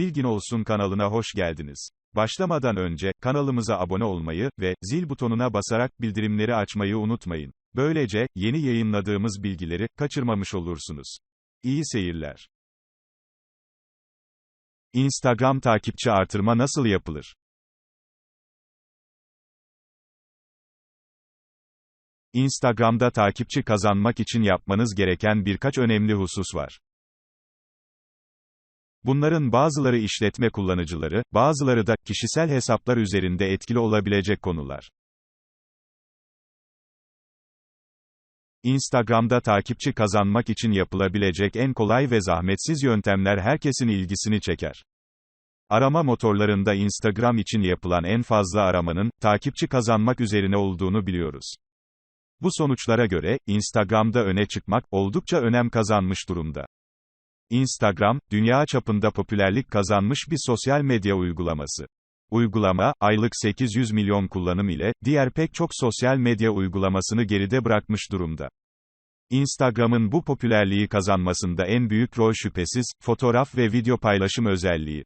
Bilgin Olsun kanalına hoş geldiniz. Başlamadan önce, kanalımıza abone olmayı ve zil butonuna basarak bildirimleri açmayı unutmayın. Böylece, yeni yayınladığımız bilgileri kaçırmamış olursunuz. İyi seyirler. Instagram takipçi artırma nasıl yapılır? Instagram'da takipçi kazanmak için yapmanız gereken birkaç önemli husus var. Bunların bazıları işletme kullanıcıları, bazıları da kişisel hesaplar üzerinde etkili olabilecek konular. Instagram'da takipçi kazanmak için yapılabilecek en kolay ve zahmetsiz yöntemler herkesin ilgisini çeker. Arama motorlarında Instagram için yapılan en fazla aramanın takipçi kazanmak üzerine olduğunu biliyoruz. Bu sonuçlara göre Instagram'da öne çıkmak oldukça önem kazanmış durumda. Instagram, dünya çapında popülerlik kazanmış bir sosyal medya uygulaması. Uygulama, aylık 800 milyon kullanım ile, diğer pek çok sosyal medya uygulamasını geride bırakmış durumda. Instagram'ın bu popülerliği kazanmasında en büyük rol şüphesiz, fotoğraf ve video paylaşım özelliği.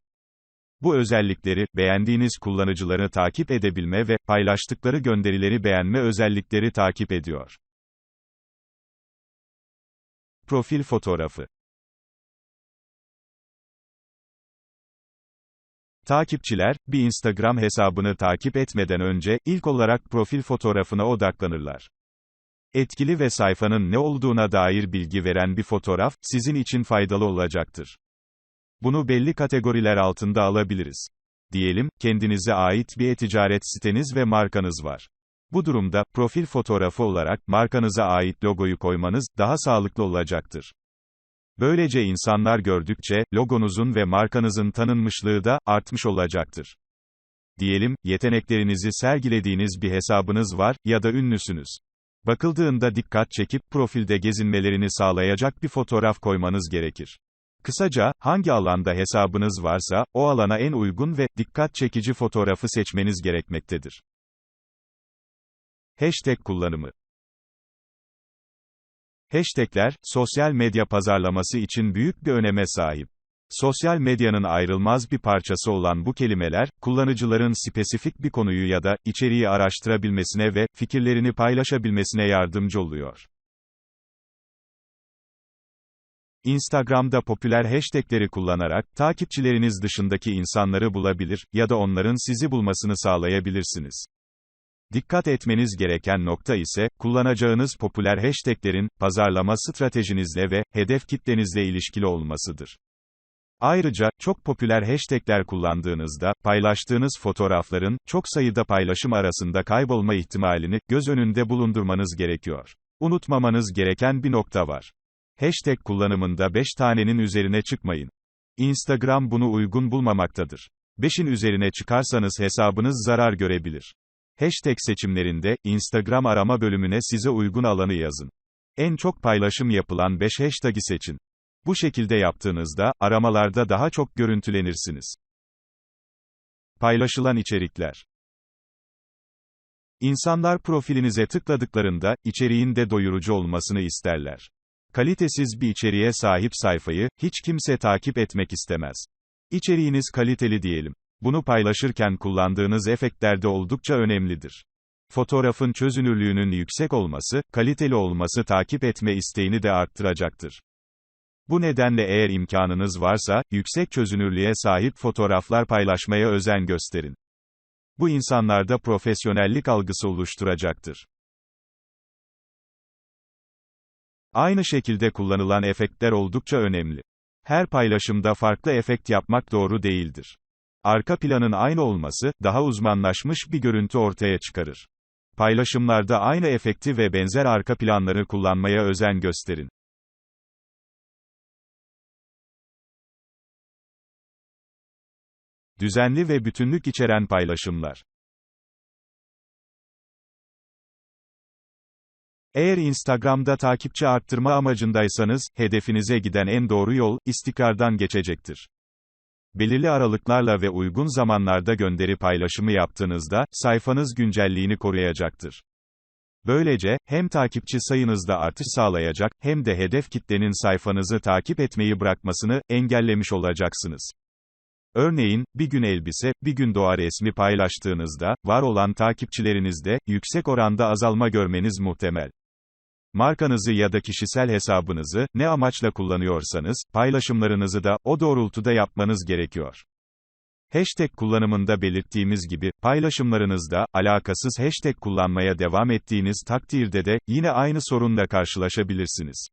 Bu özellikleri, beğendiğiniz kullanıcıları takip edebilme ve paylaştıkları gönderileri beğenme özellikleri takip ediyor. Profil fotoğrafı Takipçiler, bir Instagram hesabını takip etmeden önce, ilk olarak profil fotoğrafına odaklanırlar. Etkili ve sayfanın ne olduğuna dair bilgi veren bir fotoğraf, sizin için faydalı olacaktır. Bunu belli kategoriler altında alabiliriz. Diyelim, kendinize ait bir e-ticaret siteniz ve markanız var. Bu durumda, profil fotoğrafı olarak, markanıza ait logoyu koymanız, daha sağlıklı olacaktır. Böylece insanlar gördükçe, logonuzun ve markanızın tanınmışlığı da, artmış olacaktır. Diyelim, yeteneklerinizi sergilediğiniz bir hesabınız var, ya da ünlüsünüz. Bakıldığında dikkat çekip, profilde gezinmelerini sağlayacak bir fotoğraf koymanız gerekir. Kısaca, hangi alanda hesabınız varsa, o alana en uygun ve dikkat çekici fotoğrafı seçmeniz gerekmektedir. Hashtag kullanımı Hashtagler, sosyal medya pazarlaması için büyük bir öneme sahip. Sosyal medyanın ayrılmaz bir parçası olan bu kelimeler, kullanıcıların spesifik bir konuyu ya da içeriği araştırabilmesine ve fikirlerini paylaşabilmesine yardımcı oluyor. Instagram'da popüler hashtagleri kullanarak, takipçileriniz dışındaki insanları bulabilir ya da onların sizi bulmasını sağlayabilirsiniz. Dikkat etmeniz gereken nokta ise, kullanacağınız popüler hashtaglerin, pazarlama stratejinizle ve hedef kitlenizle ilişkili olmasıdır. Ayrıca, çok popüler hashtagler kullandığınızda, paylaştığınız fotoğrafların, çok sayıda paylaşım arasında kaybolma ihtimalini, göz önünde bulundurmanız gerekiyor. Unutmamanız gereken bir nokta var. Hashtag kullanımında 5 tanenin üzerine çıkmayın. Instagram bunu uygun bulmamaktadır. 5'in üzerine çıkarsanız hesabınız zarar görebilir. Hashtag seçimlerinde, Instagram arama bölümüne size uygun alanı yazın. En çok paylaşım yapılan 5 hashtag'i seçin. Bu şekilde yaptığınızda, aramalarda daha çok görüntülenirsiniz. Paylaşılan içerikler İnsanlar profilinize tıkladıklarında, içeriğin de doyurucu olmasını isterler. Kalitesiz bir içeriğe sahip sayfayı, hiç kimse takip etmek istemez. İçeriğiniz kaliteli diyelim. Bunu paylaşırken kullandığınız efektler de oldukça önemlidir. Fotoğrafın çözünürlüğünün yüksek olması, kaliteli olması takip etme isteğini de arttıracaktır. Bu nedenle eğer imkanınız varsa, yüksek çözünürlüğe sahip fotoğraflar paylaşmaya özen gösterin. Bu insanlarda profesyonellik algısı oluşturacaktır. Aynı şekilde kullanılan efektler oldukça önemli. Her paylaşımda farklı efekt yapmak doğru değildir. Arka planın aynı olması, daha uzmanlaşmış bir görüntü ortaya çıkarır. Paylaşımlarda aynı efekti ve benzer arka planları kullanmaya özen gösterin. Düzenli ve bütünlük içeren paylaşımlar. Eğer Instagram'da takipçi arttırma amacındaysanız, hedefinize giden en doğru yol, istikrardan geçecektir. Belirli aralıklarla ve uygun zamanlarda gönderi paylaşımı yaptığınızda, sayfanız güncelliğini koruyacaktır. Böylece, hem takipçi sayınızda artış sağlayacak, hem de hedef kitlenin sayfanızı takip etmeyi bırakmasını, engellemiş olacaksınız. Örneğin, bir gün elbise, bir gün doğa resmi paylaştığınızda, var olan takipçilerinizde, yüksek oranda azalma görmeniz muhtemel. Markanızı ya da kişisel hesabınızı, ne amaçla kullanıyorsanız, paylaşımlarınızı da, o doğrultuda yapmanız gerekiyor. Hashtag kullanımında belirttiğimiz gibi, paylaşımlarınızda, alakasız hashtag kullanmaya devam ettiğiniz takdirde de, yine aynı sorunla karşılaşabilirsiniz.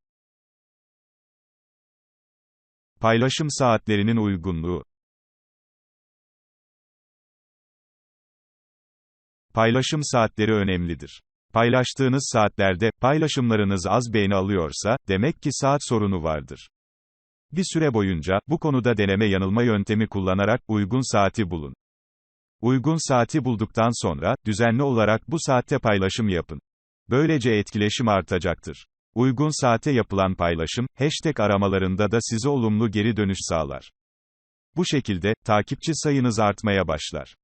Paylaşım saatlerinin uygunluğu Paylaşım saatleri önemlidir. Paylaştığınız saatlerde, paylaşımlarınız az beğeni alıyorsa, demek ki saat sorunu vardır. Bir süre boyunca, bu konuda deneme yanılma yöntemi kullanarak, uygun saati bulun. Uygun saati bulduktan sonra, düzenli olarak bu saatte paylaşım yapın. Böylece etkileşim artacaktır. Uygun saate yapılan paylaşım, hashtag aramalarında da size olumlu geri dönüş sağlar. Bu şekilde, takipçi sayınız artmaya başlar.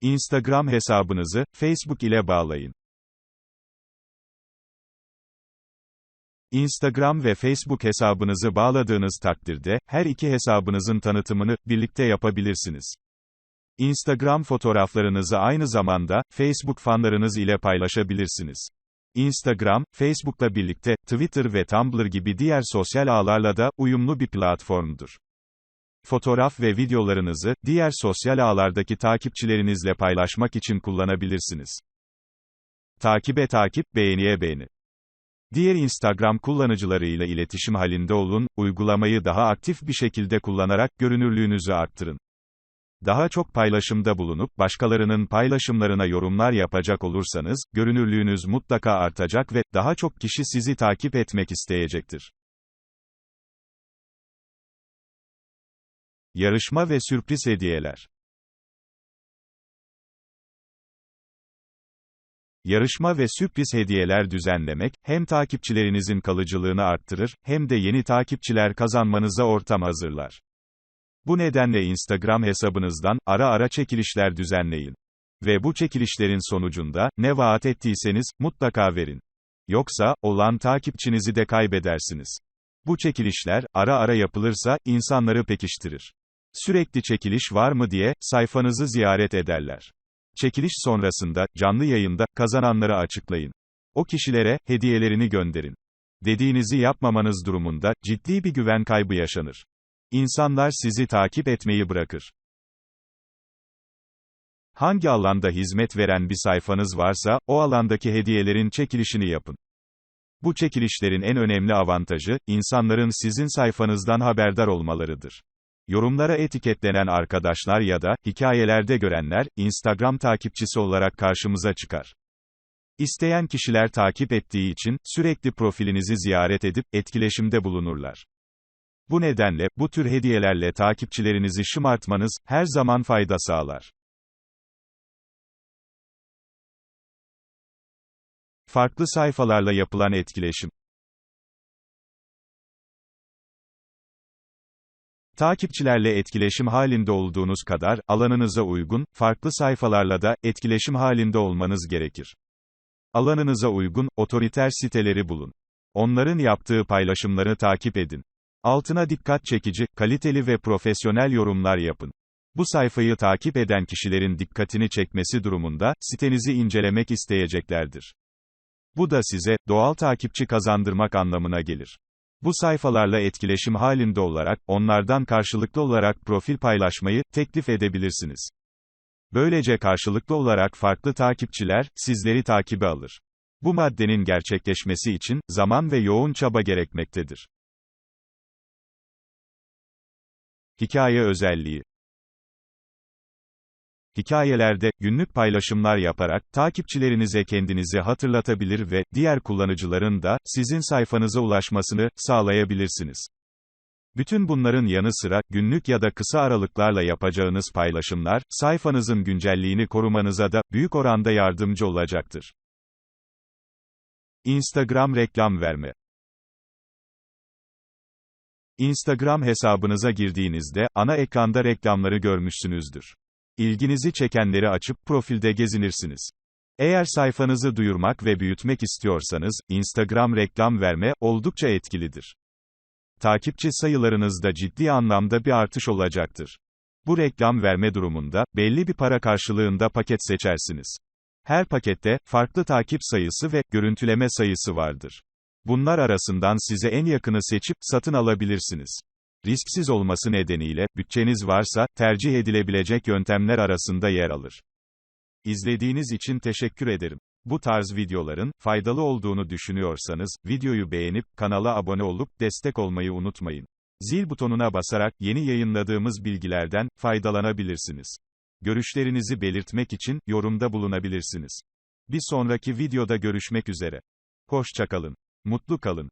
Instagram hesabınızı, Facebook ile bağlayın. Instagram ve Facebook hesabınızı bağladığınız takdirde, her iki hesabınızın tanıtımını, birlikte yapabilirsiniz. Instagram fotoğraflarınızı aynı zamanda, Facebook fanlarınız ile paylaşabilirsiniz. Instagram, Facebook'la birlikte, Twitter ve Tumblr gibi diğer sosyal ağlarla da, uyumlu bir platformdur. Fotoğraf ve videolarınızı, diğer sosyal ağlardaki takipçilerinizle paylaşmak için kullanabilirsiniz. Takibe takip, beğeniye beğeni. Diğer Instagram kullanıcılarıyla iletişim halinde olun, uygulamayı daha aktif bir şekilde kullanarak görünürlüğünüzü arttırın. Daha çok paylaşımda bulunup, başkalarının paylaşımlarına yorumlar yapacak olursanız, görünürlüğünüz mutlaka artacak ve, daha çok kişi sizi takip etmek isteyecektir. Yarışma ve sürpriz hediyeler. Yarışma ve sürpriz hediyeler düzenlemek, hem takipçilerinizin kalıcılığını arttırır, hem de yeni takipçiler kazanmanıza ortam hazırlar. Bu nedenle Instagram hesabınızdan, ara ara çekilişler düzenleyin. Ve bu çekilişlerin sonucunda, ne vaat ettiyseniz, mutlaka verin. Yoksa, olan takipçinizi de kaybedersiniz. Bu çekilişler, ara ara yapılırsa, insanları pekiştirir. Sürekli çekiliş var mı diye, sayfanızı ziyaret ederler. Çekiliş sonrasında, canlı yayında, kazananları açıklayın. O kişilere, hediyelerini gönderin. Dediğinizi yapmamanız durumunda, ciddi bir güven kaybı yaşanır. İnsanlar sizi takip etmeyi bırakır. Hangi alanda hizmet veren bir sayfanız varsa, o alandaki hediyelerin çekilişini yapın. Bu çekilişlerin en önemli avantajı, insanların sizin sayfanızdan haberdar olmalarıdır. Yorumlara etiketlenen arkadaşlar ya da, hikayelerde görenler, Instagram takipçisi olarak karşımıza çıkar. İsteyen kişiler takip ettiği için, sürekli profilinizi ziyaret edip, etkileşimde bulunurlar. Bu nedenle, bu tür hediyelerle takipçilerinizi şımartmanız, her zaman fayda sağlar. Farklı sayfalarla yapılan etkileşim Takipçilerle etkileşim halinde olduğunuz kadar, alanınıza uygun, farklı sayfalarla da, etkileşim halinde olmanız gerekir. Alanınıza uygun, otoriter siteleri bulun. Onların yaptığı paylaşımları takip edin. Altına dikkat çekici, kaliteli ve profesyonel yorumlar yapın. Bu sayfayı takip eden kişilerin dikkatini çekmesi durumunda, sitenizi incelemek isteyeceklerdir. Bu da size, doğal takipçi kazandırmak anlamına gelir. Bu sayfalarla etkileşim halinde olarak, onlardan karşılıklı olarak profil paylaşmayı, teklif edebilirsiniz. Böylece karşılıklı olarak farklı takipçiler, sizleri takibe alır. Bu maddenin gerçekleşmesi için, zaman ve yoğun çaba gerekmektedir. Hikaye özelliği Hikayelerde, günlük paylaşımlar yaparak, takipçilerinize kendinizi hatırlatabilir ve, diğer kullanıcıların da, sizin sayfanıza ulaşmasını, sağlayabilirsiniz. Bütün bunların yanı sıra, günlük ya da kısa aralıklarla yapacağınız paylaşımlar, sayfanızın güncelliğini korumanıza da, büyük oranda yardımcı olacaktır. Instagram reklam verme Instagram hesabınıza girdiğinizde, ana ekranda reklamları görmüşsünüzdür. İlginizi çekenleri açıp profilde gezinirsiniz. Eğer sayfanızı duyurmak ve büyütmek istiyorsanız, Instagram reklam verme, oldukça etkilidir. takipçi sayılarınızda ciddi anlamda bir artış olacaktır. Bu reklam verme durumunda, belli bir para karşılığında paket seçersiniz. Her pakette, farklı takip sayısı ve görüntüleme sayısı vardır. Bunlar arasından size en yakını seçip, satın alabilirsiniz. Risksiz olması nedeniyle, bütçeniz varsa, tercih edilebilecek yöntemler arasında yer alır. İzlediğiniz için teşekkür ederim. Bu tarz videoların, faydalı olduğunu düşünüyorsanız, videoyu beğenip, kanala abone olup, destek olmayı unutmayın. Zil butonuna basarak, yeni yayınladığımız bilgilerden, faydalanabilirsiniz. Görüşlerinizi belirtmek için, yorumda bulunabilirsiniz. Bir sonraki videoda görüşmek üzere. Hoşçakalın. Mutlu kalın.